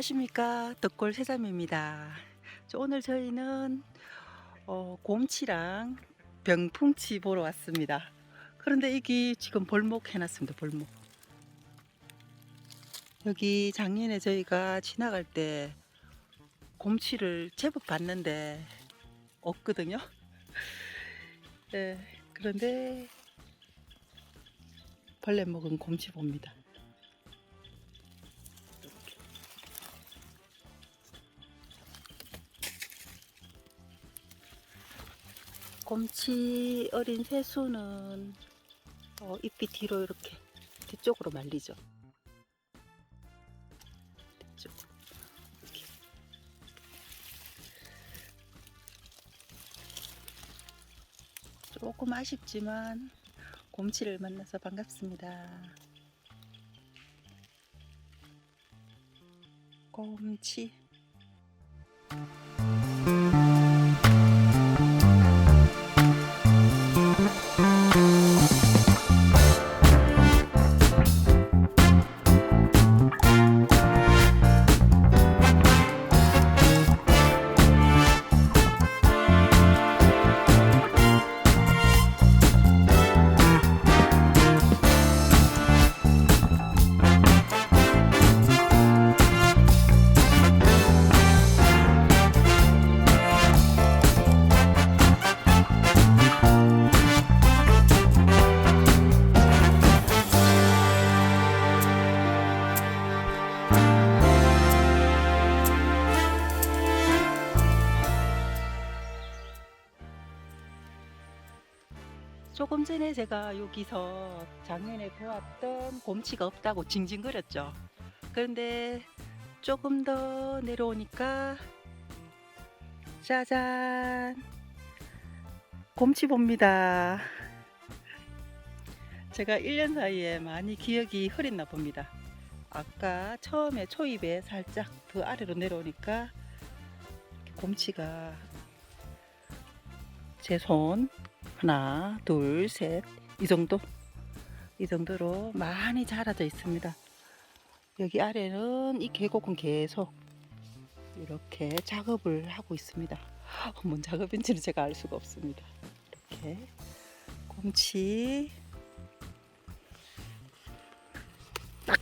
안녕하십니까 덕골 새삼입니다. 저 오늘 저희는 어, 곰치랑 병풍치 보러 왔습니다. 그런데 여기 지금 벌목 해놨습니다. 벌목. 여기 작년에 저희가 지나갈 때 곰치를 제법 봤는데 없거든요. 네, 그런데 벌레 먹은 곰치 봅니다. 곰치 어린 새수는 어, 잎이 뒤로 이렇게 뒤쪽으로 말리죠. 뒤쪽. 이렇게. 조금 아쉽지만 곰치를 만나서 반갑습니다. 곰치. 조금 전에 제가 여기서 작년에 보았던 곰치가 없다고 징징거렸죠. 그런데 조금 더 내려오니까 짜잔 곰치 봅니다. 제가 1년 사이에 많이 기억이 흐렸나 봅니다. 아까 처음에 초입에 살짝 더 아래로 내려오니까 곰치가 제 손 하나, 둘, 셋, 이 정도? 이 정도로 많이 자라져 있습니다. 여기 아래는 이 계곡은 계속 이렇게 작업을 하고 있습니다. 뭔 작업인지는 제가 알 수가 없습니다. 이렇게 곰치 딱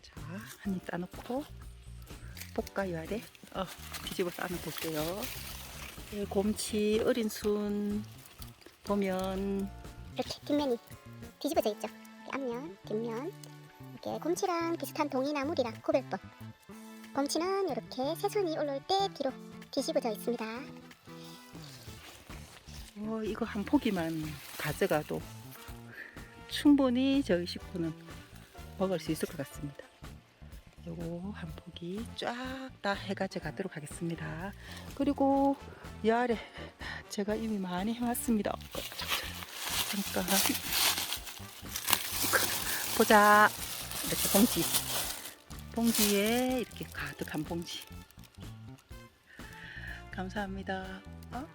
자, 한입 따놓고 볶아요 아래 어, 뒤집어 싸는 볼게요 이 곰치 어린 순 보면 이렇게 뒷면이 뒤집어져 있죠. 앞면, 뒷면. 이렇게 곰치랑 비슷한 동이나물이랑 구별법. 곰치는 이렇게 새순이 올라올 때 뒤로 뒤집어져 있습니다. 어, 이거 한 포기만 가져가도 충분히 저희 식구는 먹을 수 있을 것 같습니다. 요거 한 포기 쫙다 해가지고 가도록 하겠습니다. 그리고 이 아래 제가 이미 많이 해왔습니다. 잠깐 보자 이렇게 봉지 봉지에 이렇게 가득한 봉지 감사합니다. 어?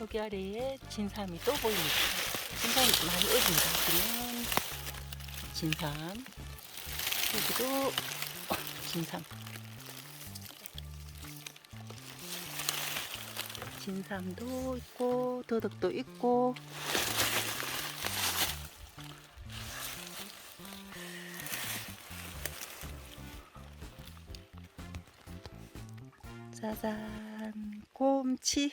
여기 아래에 진삼이 또 보입니다. 진삼이 많이 어딘다. 그러면 진삼 여기도 어, 진삼. 진삼도 있고 더덕도 있고. 짜잔. 곰치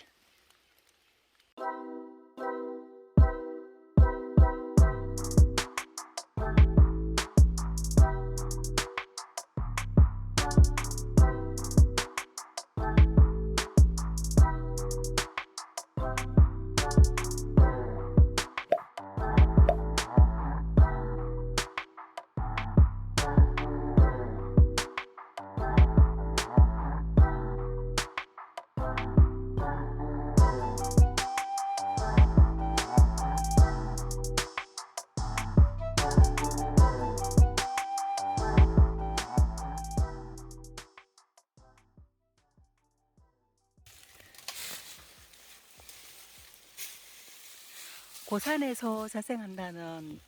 고산에서 자생한다는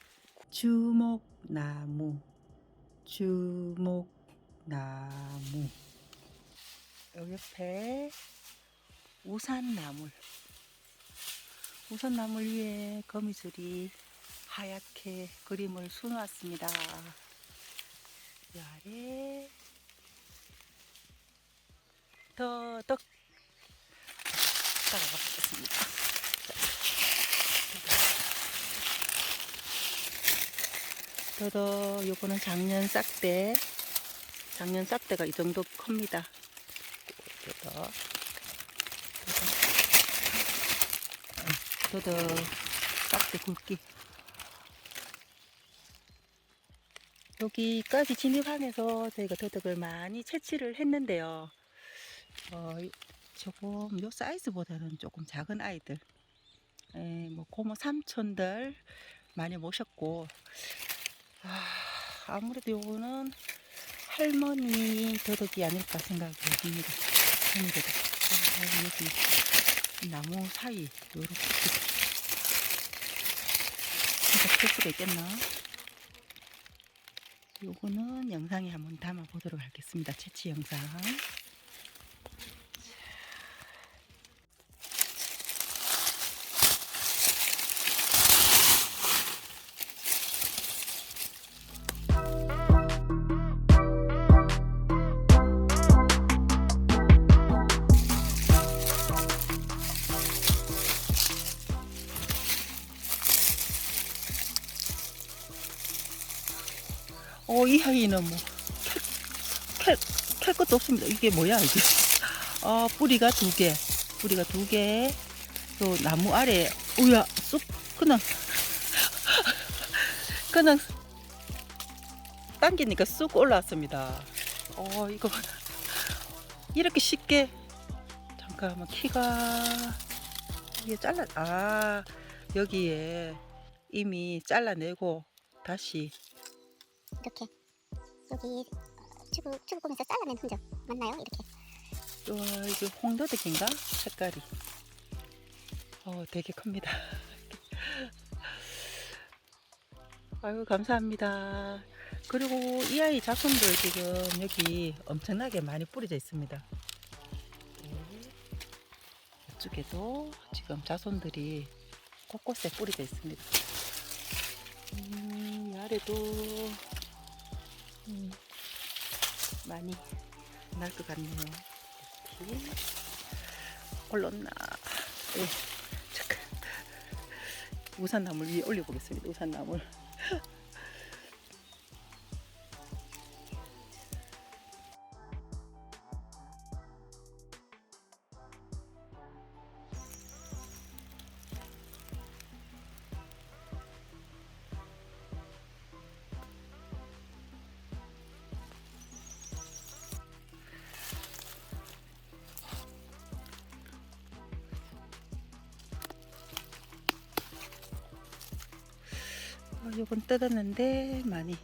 주목나무, 주목나무. 여기 옆에 우산나물. 우산나물 위에 거미줄이 하얗게 그림을 수놓았습니다. 이 아래 더덕 따라가 보겠습니다. 더덕 요거는 작년 싹대 작년 싹대가 이 정도 큽니다. 더덕 더덕 싹대 굵기 여기까지 진입하면서 저희가 더덕을 많이 채취를 했는데요. 어, 조금 요 사이즈보다는 조금 작은 아이들, 에, 뭐 고모 삼촌들 많이 모셨고, 아, 아무래도 요거는 할머니 더덕이 아닐까 생각이 듭니다. 할머니 더덕. 아, 여기 나무 사이 요렇게 진짜 클 수가 있겠나? 요거는 영상에 한번 담아 보도록 하겠습니다. 채취 영상. 이 아이는 뭐, 캘, 캘 것도 없습니다. 이게 뭐야, 이게. 어, 뿌리가 두 개. 뿌리가 두 개. 또 나무 아래, 우야, 쑥, 그냥, 그냥, 당기니까 쑥 올라왔습니다. 어, 이거, 이렇게 쉽게, 잠깐만, 키가, 이게 잘라, 아, 여기에 이미 잘라내고, 다시 이렇게 여기 튜브 튜브 꾸면서 잘라낸 흔적 맞나요? 이렇게. 와 이게 홍더덕인가? 색깔이. 어 되게 큽니다. 아유 감사합니다. 그리고 이 아이 자손들 지금 여기 엄청나게 많이 뿌려져 있습니다. 네. 이쪽에도 지금 자손들이 곳곳에 뿌려져 있습니다. 음, 이 아래도 음, 많이 날것 같네요. 이렇게 올랐나. 예, 잠깐. 우산나물 위에 올려보겠습니다 우산나물 요건 뜯었는데 많이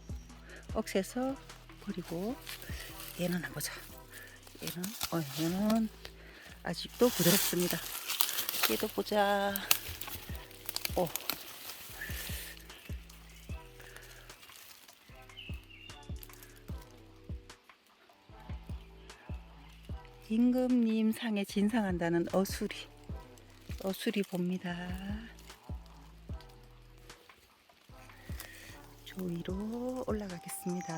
억세서 버리고 얘는 한번 보자. 얘는 어 얘는 아직도 부드럽습니다. 얘도 보자. 어. 임금님 상에 진상한다는 어수리. 어수리 봅니다 조위로 올라가겠습니다.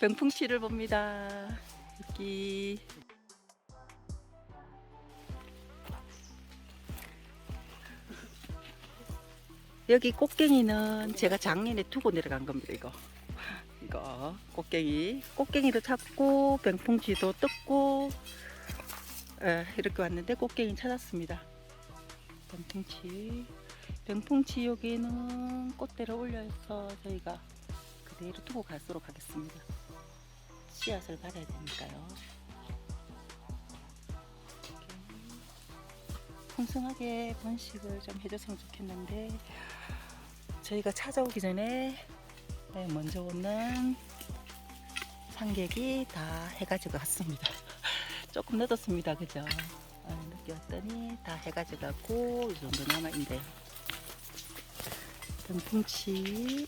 병풍치를 봅니다. 여기 여기 꽃갱이는 제가 작년에 두고 내려간 겁니다. 이거 이거 꽃갱이 꽃갱이도 찾고 병풍치도 뜯고 에, 이렇게 왔는데 꽃갱이 찾았습니다. 병풍치 병풍치 여기는 꽃대를 올려서 저희가 그대로 두고 가도록 하겠습니다. 씨앗을 받아야 되니까요. 풍성하게 번식을 좀 해줬으면 좋겠는데 저희가 찾아오기 전에 네, 먼저 오는 상객이 다 해가지고 갔습니다. 조금 늦었습니다, 그죠? 아, 늦게 왔더니 다 해가지고 갔고 이 정도 남아있는데 등풍치